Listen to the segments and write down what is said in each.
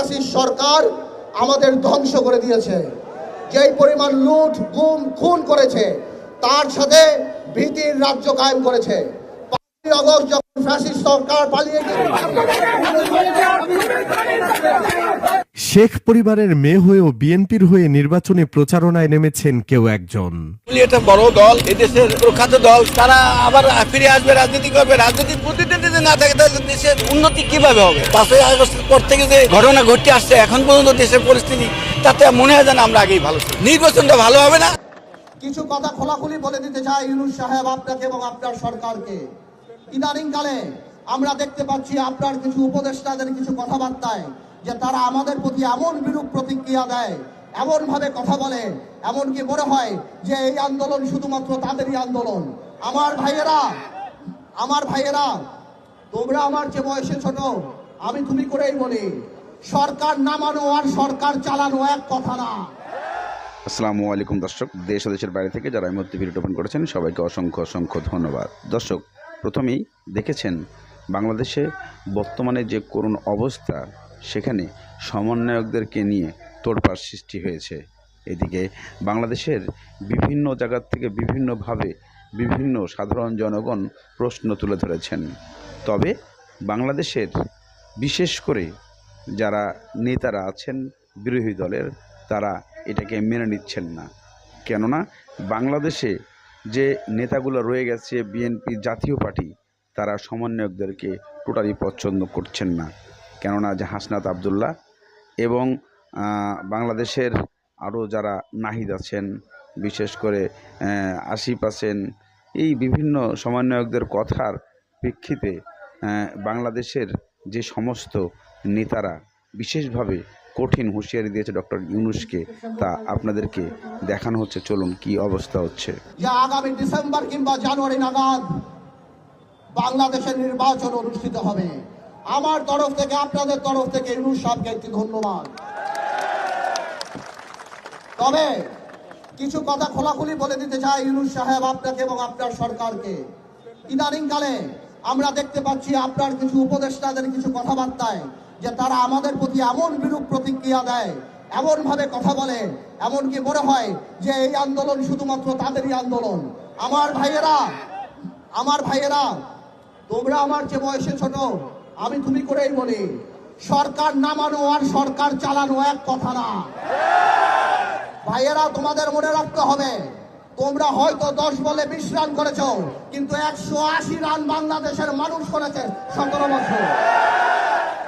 Fascist সরকার আমাদের ধ্বংস করে দিয়েছে। যেই পরিমাণ লুট, গুম, খুন করেছে, তার সাথে ভীতির রাজ্য কায়েম করেছে। যখন ফ্যাসিস্ট সরকার পালিয়ে শেখ পরিবারের মেয়ে হয়েও বিএনপির হয়ে নির্বাচনী প্রচারণায় নেমেছেন কেউ একজন। এটা বড় দল এদেশের প্রখ্যাত দল তারা আবার ফিরে আসবে রাজনীতি করবে রাজনীতির প্রতিদিন যদি না থাকে তাহলে দেশের উন্নতি কীভাবে হবে? পাঁচই আগস্টের পর থেকে যে ঘটনা ঘটতে আসছে এখন পর্যন্ত দেশের পরিস্থিতি তাতে মনে হয় যেন আমরা আগেই ভালো নির্বাচনটা ভালো হবে না? কিছু কথা খোলাখুলি বলে দিতে চাই ইউনুস সাহেব আপনাকে এবং আপনার সরকারকে। ইদানিং কালে আমরা দেখতে পাচ্ছি আপনার কিছু উপদেষ্টাদের কিছু কথাবার্তায় যে তারা আমাদের প্রতি এমন বিরূপ প্রতিক্রিয়া দেয় এমন ভাবে কথা বলে, এমনকি মনে হয় যে এই আন্দোলন শুধুমাত্র তাদেরই আন্দোলন। আমার ভাইয়েরা আমার ভাইয়েরা, তোমরা আমার যে বয়সে ছোট, আমি তুমি করেই বলি, সরকার নামানো আর সরকার চালানো এক কথা না। আসসালামু আলাইকুম দর্শক, দেশ দেশের বাইরে থেকে যারা এই মুহূর্তে ভিডিও ওপেন করেছেন, সবাইকে অসংখ্য অসংখ্য ধন্যবাদ। দর্শক প্রথমেই দেখেছেন বাংলাদেশে বর্তমানে যে করুণ অবস্থা, সেখানে সমন্বয়কদেরকে নিয়ে তোড়পাড় সৃষ্টি হয়েছে। এদিকে বাংলাদেশের বিভিন্ন জায়গার থেকে বিভিন্নভাবে বিভিন্ন সাধারণ জনগণ প্রশ্ন তুলে ধরেছেন। তবে বাংলাদেশের বিশেষ করে যারা নেতারা আছেন বিরোধী দলের, তারা এটাকে মেনে নিচ্ছেন না। কেননা বাংলাদেশে যে নেতাগুলো রয়ে গেছে বিএনপি জাতীয় পার্টি, তারা সমন্বয়কদেরকে টোটালি পছন্দ করছেন না। কেননা যে হাসনাত আবদুল্লাহ এবং বাংলাদেশের আরও যারা নাহিদ আছেন, বিশেষ করে আসিফ আছেন, এই বিভিন্ন সমন্বয়কদের কথার প্রেক্ষিতে বাংলাদেশের যে সমস্ত নেতারা, বিশেষভাবে কঠিন হুঁশিয়ারি দিয়েছে ডক্টর ইউনুসকে। তা আপনাদেরকে দেখানো হচ্ছে। চলুন, কি অবস্থা হচ্ছে? আগামী ডিসেম্বর কিংবা জানুয়ারি নাগাদ বাংলাদেশের নির্বাচন অনুষ্ঠিত হবে। আমার তরফ থেকে, আপনাদের তরফ থেকে ইউনুস সাহেবকে একটি ধন্যবাদ। তবে কিছু কথা খোলাখুলি বলে দিতে চাই ইউনুস সাহেব আপনাকে এবং আপনার সরকারকে। ইদানিং কালে আমরা দেখতে পাচ্ছি আপনার কিছু উপদেষ্টাদের কিছু কথাবার্তায় যে তারা আমাদের প্রতি এমন বিরূপ প্রতিক্রিয়া দেয়, এমন ভাবে কথা বলে, এমনকি মনে হয় যে এই আন্দোলন শুধুমাত্র তাদেরই আন্দোলন। আমার ভাইয়েরা আমার ভাইয়েরা, তোমরা আমার যে বয়সে ছোট, আমি তুমি করেই বলি, সরকার নামানো আর সরকার চালানো এক কথা না। ভাইয়েরা, তোমাদের মনে রাখতে হবে, তোমরা হয়তো দশ বলে বিশ রান করেছ, কিন্তু একশো আশি রান বাংলাদেশের মানুষ করেছে সতেরো বছর।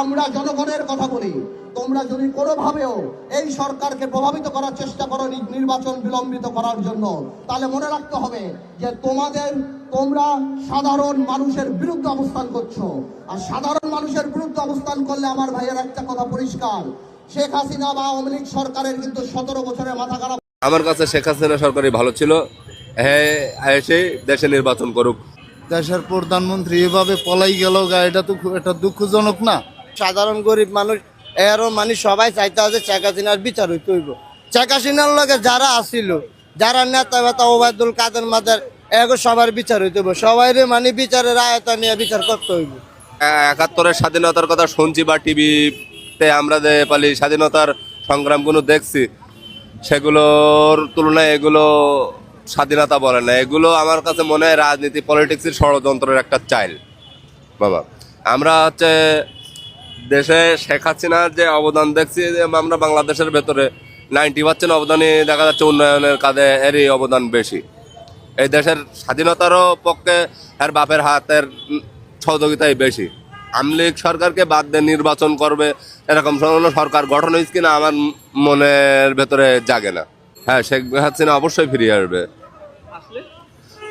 আমরা জনগণের কথা বলি। তোমরা যদি কোনোভাবেও এই সরকারকে প্রভাবিত করার চেষ্টা করো নির্বাচন বিলম্বিত করার জন্য তাহলে মনে রাখতে হবে যে তোমাদের তোমরা সাধারণ মানুষের বিরুদ্ধে অবস্থান করছ। আর সাধারণ মানুষের বিরুদ্ধে অবস্থান করলে আমার ভাইয়ের একটা কথা পরিষ্কার। শেখ হাসিনা বা আওয়ামী লীগ সরকারের কিন্তু সতেরো বছরের মাথা খারাপ। আমার কাছে শেখ হাসিনা সরকারই ভালো ছিল। হ্যাঁ এসে দেশে নির্বাচন করুক। দেশের প্রধানমন্ত্রী এভাবে পলাই গেল গা এটা তো খুব একটা দুঃখজনক না? সাধারণ গরিব মানুষ, এরও মানে সবাই চাইতে আছে শেখ হাসিনার বিচার হইতে হইব। শেখ হাসিনার লগে যারা আসিল, যারা নেতা বেতা ওবায়দুল কাদের মাদের এগো সবার বিচার হইতে হইব। সবাই মানে বিচারের আয়তা নিয়ে বিচার করতে হইব। একাত্তরের স্বাধীনতার কথা শুনছি বা টিভিতে আমরা যে পালি স্বাধীনতার সংগ্রামগুলো দেখছি, সেগুলোর তুলনায় এগুলো স্বাধীনতা বলে না। এগুলো আমার কাছে মনে হয় রাজনীতি পলিটিক্সের ষড়যন্ত্রের একটা চাইল। বাবা, আমরা হচ্ছে দেশে শেখ হাসিনার যে অবদান দেখছি যে আমরা বাংলাদেশের ভেতরে নাইনটি পার্সেন্ট অবদানই দেখা যাচ্ছে উন্নয়নের কাজে এরই অবদান বেশি। এই দেশের স্বাধীনতারও পক্ষে এর বাপের হাতের সহযোগিতাই বেশি। আমলিগ সরকারকে বাদ দিয়ে নির্বাচন করবে এরকম কোনো সরকার গঠন হয়েছে কিনা আমার মনের ভেতরে জাগে না। হ্যাঁ শেখ হাসিনা অবশ্যই ফিরিয়ে আসবে।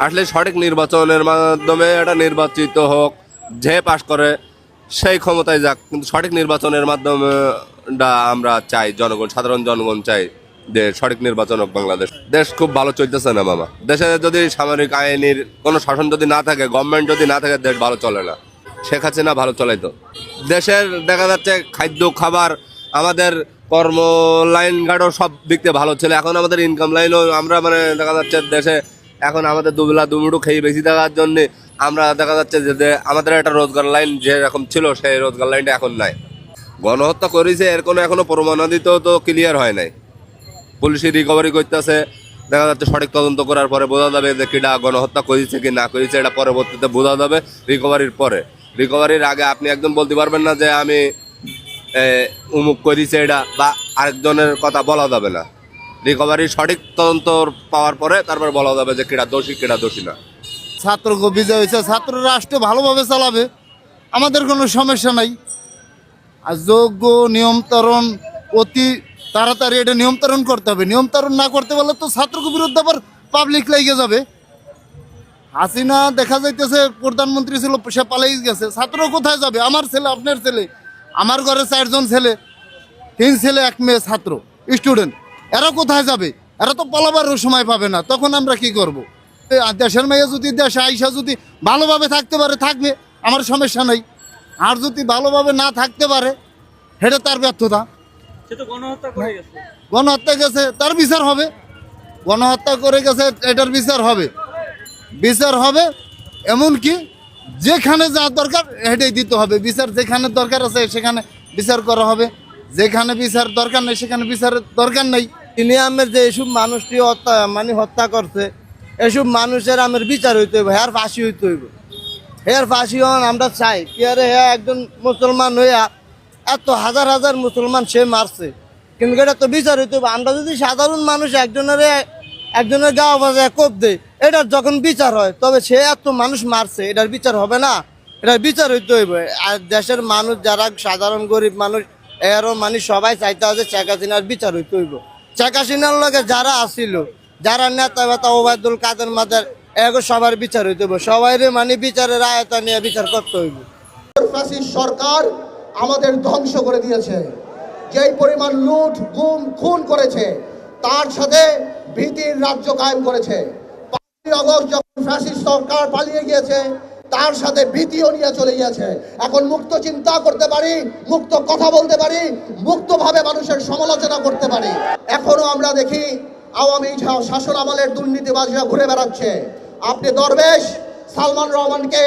আসলে সঠিক নির্বাচনের মাধ্যমে এটা নির্বাচিত হোক যে পাশ করে সেই ক্ষমতায় যাক, কিন্তু সঠিক নির্বাচনের মাধ্যমে আমরা চাই জনগণ, সাধারণ জনগণ চাই যে সঠিক নির্বাচন হোক বাংলাদেশ। দেশ খুব ভালো চলতেছে না মামা। দেশে যদি সামরিক আইনের কোনো শাসন যদি না থাকে গভর্নমেন্ট যদি না থাকে, দেশ ভালো চলে না। শেখ হাসিনা ভালো চলাইতো দেশের দেখা যাচ্ছে খাদ্য, খাবার, আমাদের কর্ম লাইন ঘাটও সব দিক থেকে ভালো ছিল। এখন আমাদের ইনকাম লাইনও আমরা মানে দেখা যাচ্ছে দেশে এখন আমাদের দুবেলা দুমুঠো খেয়ে বেশি থাকার জন্য আমরা দেখা যাচ্ছে যে আমাদের একটা রোজগার লাইন যেরকম ছিল, সেই রোজগার লাইনটা এখন নাই। গণহত্যা করেছে, এর কোনো এখনও প্রমাণাদিত তো ক্লিয়ার হয় নাই। পুলিশে রিকভারি করতেছে, দেখা যাচ্ছে সঠিক তদন্ত করার পরে বোঝা যাবে যে কিটা গণহত্যা করেছে কি না করেছে, এটা পরবর্তীতে বোঝা যাবে রিকভারির পরে। রিকভারির আগে আপনি একদম বলতে পারবেন না যে আমি উমুক করেছে এটা, বা আরেকজনের কথা বলা যাবে না। রিকভারির সঠিক তদন্ত পাওয়ার পরে তারপর বলা যাবে যে কিটা দোষী কিটা দোষী না। ছাত্রকে বিজয় হয়েছে। ছাত্র রাষ্ট্র ভালোভাবে চালাবে। আমাদের কোনো সমস্যা নাই। আর যোগ্য নিয়মতরণ অতি তাড়াতাড়ি এটা নিয়মতরণ করতে হবে। নিয়মতরণ না করতে পারলে তো ছাত্রকে বিরুদ্ধে আবার পাবলিক লেগে যাবে। হাসিনা দেখা যাইতেছে, প্রধানমন্ত্রী ছিল, সে পালাই গেছে। ছাত্র কোথায় যাবে? আমার ছেলে, আপনার ছেলে। আমার ঘরে চারজন ছেলে। তিন ছেলে, এক মেয়ে ছাত্র স্টুডেন্ট এরা কোথায় যাবে? এরা তো পালাবারও সময় পাবে না। তখন আমরা কি করব? দেশের মেয়ে যদি দেশে আইসা যদি ভালোভাবে থাকতে পারে থাকবে আমার সমস্যা নাই। আর যদি ভালোভাবে না থাকতে পারে সেটা তার ব্যর্থতা। গণহত্যা গেছে। তার বিচার হবে। গণহত্যা করে গেছে এটার বিচার হবে। বিচার হবে এমনকি যেখানে যা দরকার হেঁটেই দিতে হবে। বিচার যেখানে দরকার আছে সেখানে বিচার করা হবে। যেখানে বিচার দরকার নেই সেখানে বিচারের দরকার নেই। ইনিয়ামের যে এইসব মানুষটি হত্যা মানে হত্যা করছে এসব মানুষের আমার বিচার হইতে হইব, হ্যার ফাঁসি হইতে হইব। হেয়ার ফাঁসি হন আমরা চাই, কি আরে হ্যাঁ একজন মুসলমান হইয়া এত হাজার হাজার মুসলমান সে মারছে। কিন্তু এটা তো বিচার হইতে হবে আমরা যদি সাধারণ মানুষ একজনের একজনের গাওয়া বাজায় কোপ দেয় এটার যখন বিচার হয়, তবে সে এত মানুষ মারছে, এটার বিচার হবে না। এটার বিচার হইতে হইব। আর দেশের মানুষ যারা সাধারণ গরিব মানুষ, এরও মানে সবাই চাইতে হবে শেখ হাসিনার বিচার হইতে হইব। শেখ হাসিনার লগে যারা আসিল যারা নেতা বেতা ওবায়দুল কাদের মাদের এগো সবার বিচার হইতে হইব সবাই মানে বিচারের আয়তা নিয়ে বিচার করতে হইব। সরকার আমাদের ধ্বংস করে দিয়েছে। যেই পরিমাণ লুট, গুম, খুন করেছে, তার সাথে ভীতির রাজ্য কায়েম করেছে। পাঁচই যখন ফ্যাসিস্ট সরকার পালিয়ে গিয়েছে, তার সাথে ভীতিও নিয়ে চলে গিয়েছে। এখন মুক্ত চিন্তা করতে পারি, মুক্ত কথা বলতে পারি, মুক্তভাবে মানুষের সমালোচনা করতে পারি। এখনও আমরা দেখি আওয়ামী শাসন আমলের দুর্নীতিবাজরা ঘুরে বেড়াচ্ছে। আপনি দরবেশ, সালমান রহমানকে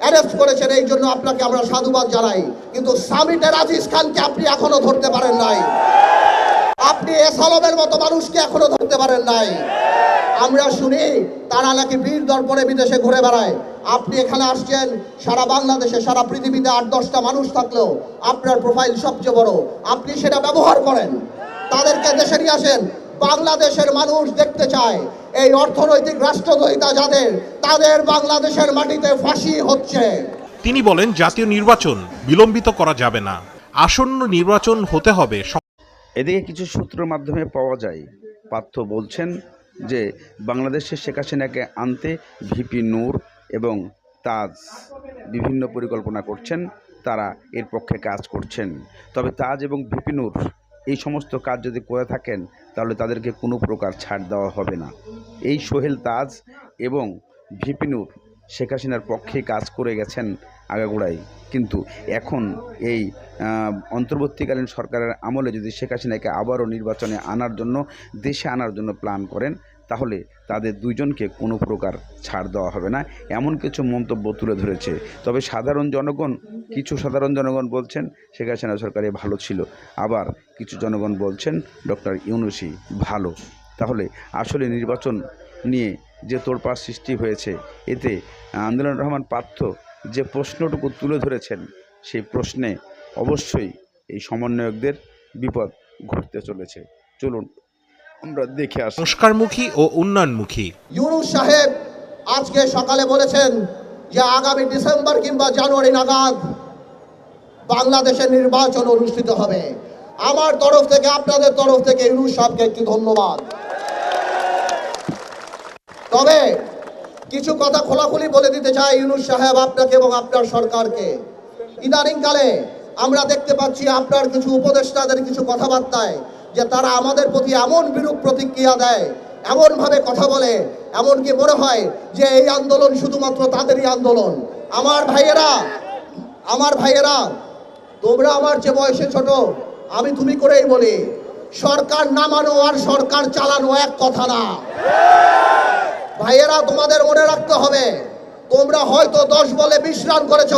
অ্যারেস্ট করেছেন, এই জন্য আপনাকে আমরা সাধুবাদ জানাই। কিন্তু সামিটের আজিজ খানকে আপনি এখনও ধরতে পারেন নাই। আপনি এসালমের মতো মানুষকে এখনও ধরতে পারেন নাই। আমরা শুনি, তারা নাকি বীর দর্পণে বিদেশে ঘুরে বেড়ায়। আপনি এখানে আসছেন, সারা বাংলাদেশে, সারা পৃথিবীতে আট, দশটা মানুষ থাকলেও আপনার প্রোফাইল সবচেয়ে বড়। আপনি সেটা ব্যবহার করেন। তাদেরকে দেশে নিয়ে আসেন বাংলাদেশের মানুষ দেখতে চায় এই অর্থনৈতিক রাষ্ট্রদ্রোহিতা যাদের তাদের বাংলাদেশের মাটিতে ফাঁসি হচ্ছে। তিনি বলেন জাতীয় নির্বাচন বিলম্বিত করা যাবে না। আসন্ন নির্বাচন হতে হবে। এদিকে কিছু সূত্রের মাধ্যমে পাওয়া যায় পার্থ বলছেন যে বাংলাদেশে শেখ হাসিনাকে আনতে ভিপি নূর এবং তাজ বিভিন্ন পরিকল্পনা করছেন তারা এর পক্ষে কাজ করছেন। তবে তাজ এবং ভিপি নূর এই সমস্ত কাজ যদি করে থাকেন, তাহলে তাদেরকে কোনো প্রকার ছাড় দেওয়া হবে না। এই সোহেল তাজ এবং ভিপিনুর শেখ হাসিনার পক্ষে কাজ করে গেছেন আগাগোড়ায় কিন্তু এখন এই অন্তর্বর্তীকালীন সরকারের আমলে যদি শেখ হাসিনাকে আবারও নির্বাচনে আনার জন্য, দেশে আনার জন্য প্ল্যান করেন তাহলে তাদের দুইজনকে কোনো প্রকার ছাড় দেওয়া হবে না। এমন কিছু মন্তব্য তুলে ধরেছে। তবে সাধারণ জনগণ, কিছু সাধারণ জনগণ বলছেন, শেখ হাসিনা সরকারে ভালো ছিল। আবার কিছু জনগণ বলছেন, ডক্টর ইউনুসি ভালো। তাহলে আসলে নির্বাচন নিয়ে যে তোড়পাড় সৃষ্টি হয়েছে, এতে আন্দোলন রহমান পার্থ যে প্রশ্নটুকু তুলে ধরেছেন, সেই প্রশ্নে অবশ্যই এই সমন্বয়কদের বিপদ ঘটতে চলেছে। চলুন আমরা দেখে আসি। সংস্কারমুখী ও উন্নয়নমুখী। ইউনুস সাহেব আজকে সকালে বলেছেন যে আগামী ডিসেম্বর কিংবা জানুয়ারি নাগাদ বাংলাদেশের নির্বাচন অনুষ্ঠিত হবে। আমার তরফ থেকে আপনাদের তরফ থেকে ইউনুস সাহেবকে একটি ধন্যবাদ। তবে কিছু কথা খোলাখুলি বলে দিতে চাই ইউনুস সাহেব আপনাকে এবং আপনার সরকারকে। ইদানিংকালে আমরা দেখতে পাচ্ছি আপনার কিছু উপদেষ্টাদের কিছু কথাবার্তায় যে তারা আমাদের প্রতি এমন বিরূপ প্রতিক্রিয়া দেয়, এমন ভাবে কথা বলে, এমনকি মনে হয় যে এই আন্দোলন শুধুমাত্র তাদেরই আন্দোলন। আমার ভাইয়েরা আমার ভাইয়েরা, তোমরা আমার যে বয়সে ছোট, আমি তুমি করেই বলি, সরকার নামানো আর সরকার চালানো এক কথা না। ভাইয়েরা, তোমাদের মনে রাখতে হবে, তোমরা হয়তো দশ বলে বিশ রান করেছ,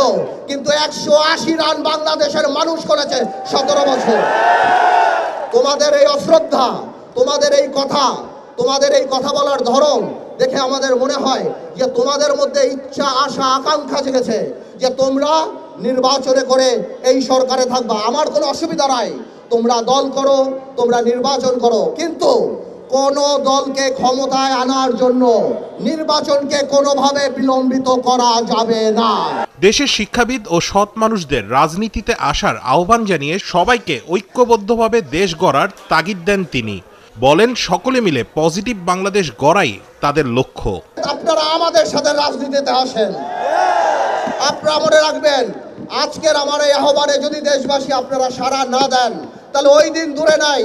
কিন্তু একশো আশি রান বাংলাদেশের মানুষ করেছে সতেরো বছর। তোমাদের এই অশ্রদ্ধা, তোমাদের এই কথা, তোমাদের এই কথা বলার ধরন দেখে আমাদের মনে হয় যে তোমাদের মধ্যে ইচ্ছা, আশা, আকাঙ্ক্ষা জেগেছে যে তোমরা নির্বাচনে করে এই সরকারে থাকবা। আমার কোনো অসুবিধা নাই। তোমরা দল করো, তোমরা নির্বাচন করো। কিন্তু কোন দলকে ক্ষমতায় আনার জন্য নির্বাচনকে কোনোভাবে বিলম্বিত করা যাবে না। দেশের শিক্ষাবিদ ও সৎ মানুষদের রাজনীতিতে আসার আহ্বান জানিয়ে সবাইকে ঐক্যবদ্ধভাবে দেশ গড়ার তাগিদ দেন তিনি। বলেন সকলে মিলে পজিটিভ বাংলাদেশ গড়াই তাদের লক্ষ্য। আপনারা আমাদের সাথে রাজনীতিতে আসেন। আপনারা মনে রাখবেন আজকের আমার এই আহ্বানে যদি দেশবাসী আপনারা সাড়া না দেন তাহলে ওই দিন দূরে নাই।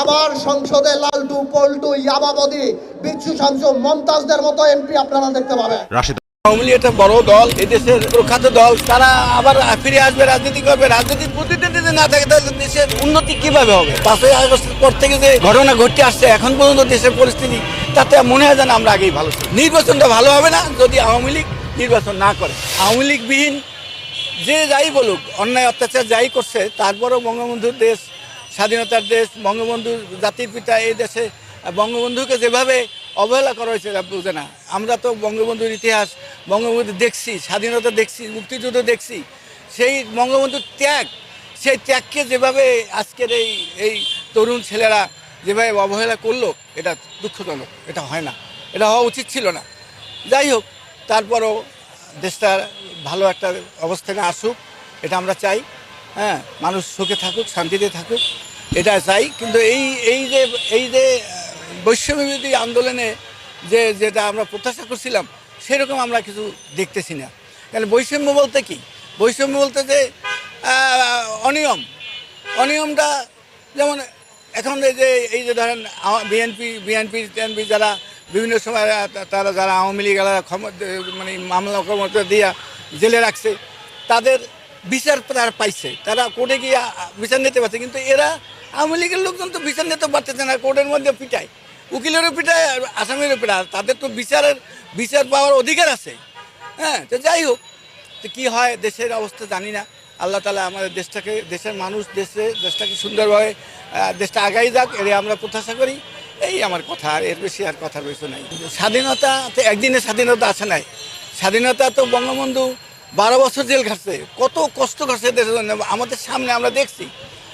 আবার সংসদে লালটু পল্টু ইয়াবাবদি বিচ্ছু শামসু মমতাজদের মতো এমপি আপনারা দেখতে পাবেন। রাশেদ আওয়ামী লীগ একটা বড় দল এদেশের প্রখ্যাত দল তারা আবার ফিরে আসবে রাজনীতি করবে। রাজনীতির প্রতিদ্বন্দ্বী না থাকে তাহলে দেশের উন্নতি কীভাবে হবে? পাঁচই আগস্টের পর থেকে যে ঘটনা ঘটতে আসছে এখন পর্যন্ত দেশের পরিস্থিতি তাতে মনে হয় যেন আমরা আগেই ভালো নির্বাচনটা ভালো হবে না যদি আওয়ামী লীগ নির্বাচন না করে। আওয়ামী লীগবিহীন যে যাই বলুক অন্যায় অত্যাচার যাই করছে তারপরেও বঙ্গবন্ধুর দেশ স্বাধীনতার দেশ বঙ্গবন্ধু জাতির পিতা এই দেশে বঙ্গবন্ধুকে যেভাবে অবহেলা করা হয়েছে বুঝে না। আমরা তো বঙ্গবন্ধুর ইতিহাস, বঙ্গবন্ধু দেখছি, স্বাধীনতা দেখছি, মুক্তিযুদ্ধ দেখছি, সেই বঙ্গবন্ধুর ত্যাগ, সেই ত্যাগকে যেভাবে আজকের এই এই তরুণ ছেলেরা যেভাবে অবহেলা করল, এটা দুঃখজনক, এটা হয় না, এটা হওয়া উচিত ছিল না। যাই হোক, তারপরও দেশটা ভালো একটা অবস্থানে আসুক, এটা আমরা চাই। হ্যাঁ মানুষ সুখে থাকুক, শান্তিতে থাকুক, এটা চাই। কিন্তু এই এই যে এই যে বৈষম্যবিরোধী আন্দোলনে যে, যেটা আমরা প্রত্যাশা করছিলাম, সেরকম আমরা কিছু দেখতেছি না। কারণ বৈষম্য বলতে কি? বৈষম্য বলতে যে অনিয়ম। অনিয়মটা যেমন এখন যে, এই যে ধরেন বিএনপি বিএনপি, টিএনপি যারা বিভিন্ন সময় তারা যারা আওয়ামী লীগ মানে মামলা, ক্ষমতা দিয়ে জেলে রাখছে, তাদের বিচার তারা পাইছে। তারা কোর্টে গিয়ে বিচার নিতে পারছে। কিন্তু এরা আওয়ামী লীগের লোকজন তো বিচার নিতে পারতেছে না, কোর্টের মধ্যে পিটায়। উকিলেরও পিটায়, আর আসামিরও পিটায়। তাদের তো বিচারের, বিচার পাওয়ার অধিকার আছে। হ্যাঁ তো যাই হোক, তো কী হয়, দেশের অবস্থা জানি না। আল্লাহ তালা আমাদের দেশটাকে, দেশের মানুষ, দেশে, দেশটাকে সুন্দরভাবে দেশটা আগাই যাক এর আমরা প্রত্যাশা করি। এই আমার কথা, আর এর বেশি আর কথার বেশি নাই। স্বাধীনতা, তো একদিনের স্বাধীনতা আছে নাই। স্বাধীনতা তো বঙ্গবন্ধু বারো বছর জেল খাটছে, কত কষ্ট করছে দেশের জন্য, আমাদের সামনে আমরা দেখছি।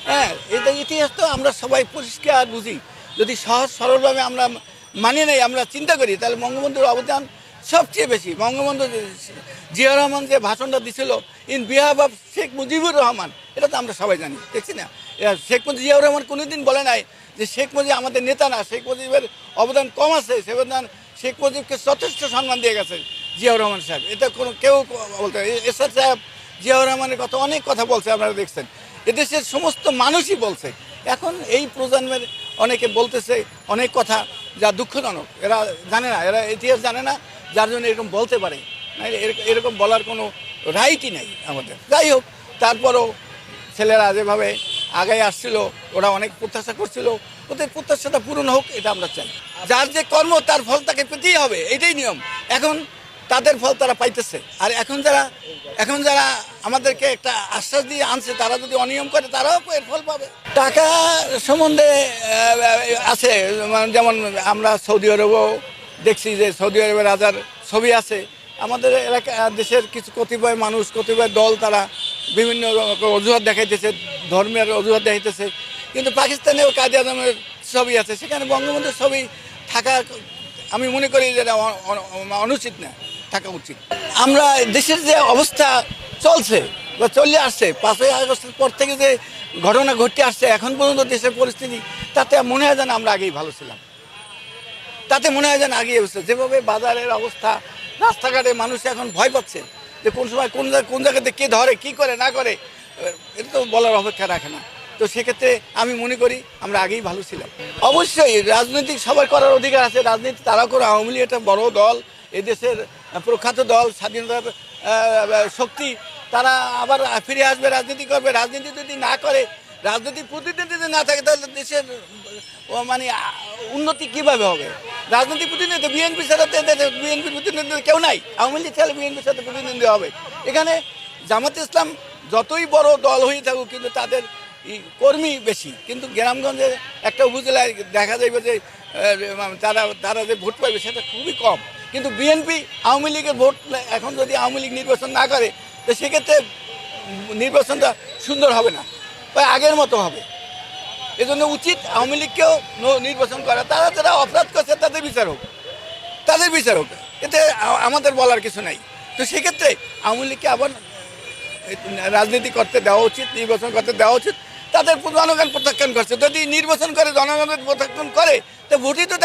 হ্যাঁ এটা ইতিহাস তো, আমরা সবাই পরিষ্কার বুঝি। যদি সহজ সরলভাবে আমরা মানি নেই, আমরা চিন্তা করি, তাহলে বঙ্গবন্ধুর অবদান সবচেয়ে বেশি। বঙ্গবন্ধু জিয়া রহমান যে ভাষণটা দিছিল in behalf of Sheikh Mujibur Rahman, এটা তো আমরা সবাই জানি, দেখছি না? শেখ মুজিব জিয়াউর রহমান কোনোদিন বলে নাই যে শেখ মুজিব আমাদের নেতা না শেখ মুজিবের অবদান কম আছে সে অবদান শেখ মুজিবকে যথেষ্ট সম্মান দিয়ে গেছে। জিয়াউর রহমান সাহেব। এটা কোনো কেউ বলতে এসআর সাহেব জিয়াউর রহমানের কথা অনেক কথা বলছে, আপনারা দেখছেন। এদেশের সমস্ত মানুষই বলছে। এখন এই প্রজন্মের অনেকে বলতেছে অনেক কথা যা দুঃখজনক। এরা জানে না, এরা ইতিহাস জানে না, যার জন্য এরকম বলতে পারে। এরকম বলার কোনো রাইটই নাই আমাদের। যাই হোক, তারপরও ছেলেরা যেভাবে আগে আসছিল, ওরা অনেক প্রত্যাশা করছিল। ওদের প্রত্যাশাটা পূরণ হোক, এটা আমরা চাই। যার যে কর্ম, তার ফল তাকে পেতেই হবে, এটাই নিয়ম। এখন তাদের ফল তারা পাইতেছে। আর এখন যারা এখন যারা আমাদেরকে একটা আশ্বাস দিয়ে আনছে, তারা যদি অনিয়ম করে, তারাও এর ফল পাবে। টাকা সম্বন্ধে আছে মানে যেমন আমরা সৌদি আরবও দেখছি যে সৌদি আরবের রাজার ছবি আছে। আমাদের এলাকা, দেশের কিছু কতিপয় মানুষ, কতিপয় দল তারা বিভিন্ন অজুহাত দেখাইতেছে, ধর্মের অজুহাত দেখাইতেছে। কিন্তু পাকিস্তানেও কাজী আজমের ছবি আছে, সেখানে বঙ্গবন্ধুর ছবি থাকা, আমি মনে করি যে এটা অ- অ- অনুচিত না। থাকা উচিত। আমরা দেশের যে অবস্থা চলছে বা চলে আসছে, পাঁচই আগস্টের পর থেকে যে ঘটনা ঘটতে আসছে, এখন পর্যন্ত দেশের পরিস্থিতি তাতে মনে হয় যেন আমরা আগেই ভালো ছিলাম। তাতে মনে হয় যেন আগে অবস্থা। যেভাবে বাজারের অবস্থা, রাস্তাঘাটে মানুষ এখন ভয় পাচ্ছে যে কোন সময় কোন কোন জায়গাতে কে ধরে, কি করে, না করে এটা তো বলার অপেক্ষা রাখে না। তো সেক্ষেত্রে আমি মনে করি আমরা আগেই ভালো ছিলাম। অবশ্যই রাজনৈতিক সবার করার অধিকার আছে, রাজনীতি তারা করে, আওয়ামী লীগ একটা বড় দল এদেশের প্রখ্যাত দল, স্বাধীনতার শক্তি, তারা আবার ফিরে আসবে, রাজনীতি করবে। রাজনীতি যদি না করে রাজনৈতিক প্রতিনিধি যদি না থাকে, তাহলে দেশের মানে উন্নতি কীভাবে হবে? রাজনৈতিক প্রতিনিধি বিএনপির সাথে বিএনপির প্রতিনিধি কেউ নাই। আওয়ামী লীগ চাইলে বিএনপির সাথে প্রতিনিধি হবে। এখানে জামাত ইসলাম যতই বড় দল হয়ে থাকুক, কিন্তু তাদের কর্মী বেশি। কিন্তু গ্রামগঞ্জে একটা উপজেলায় দেখা যাবে যে তারা তারা যে ভোট পাবে সেটা খুবই কম। কিন্তু বিএনপি আওয়ামী লীগের ভোট এখন যদি আওয়ামী লীগ নির্বাচন না করে, তো সেক্ষেত্রে নির্বাচনটা সুন্দর হবে না, বা আগের মতো হবে। এজন্য উচিত আওয়ামী লীগকেও নির্বাচন করা। তারা যারা অপরাধ করছে, তাদের বিচার হোক, তাদের বিচার হোক, এতে আমাদের বলার কিছু নাই। তো সেক্ষেত্রে আওয়ামী লীগকে আবার রাজনীতি করতে দেওয়া উচিত, নির্বাচন করতে দেওয়া উচিত। তাদের জনগণ প্রত্যাখ্যান করছে। যদি নির্বাচন করে, জনগণের প্রত্যাখ্যান করে, তো ভোটই তো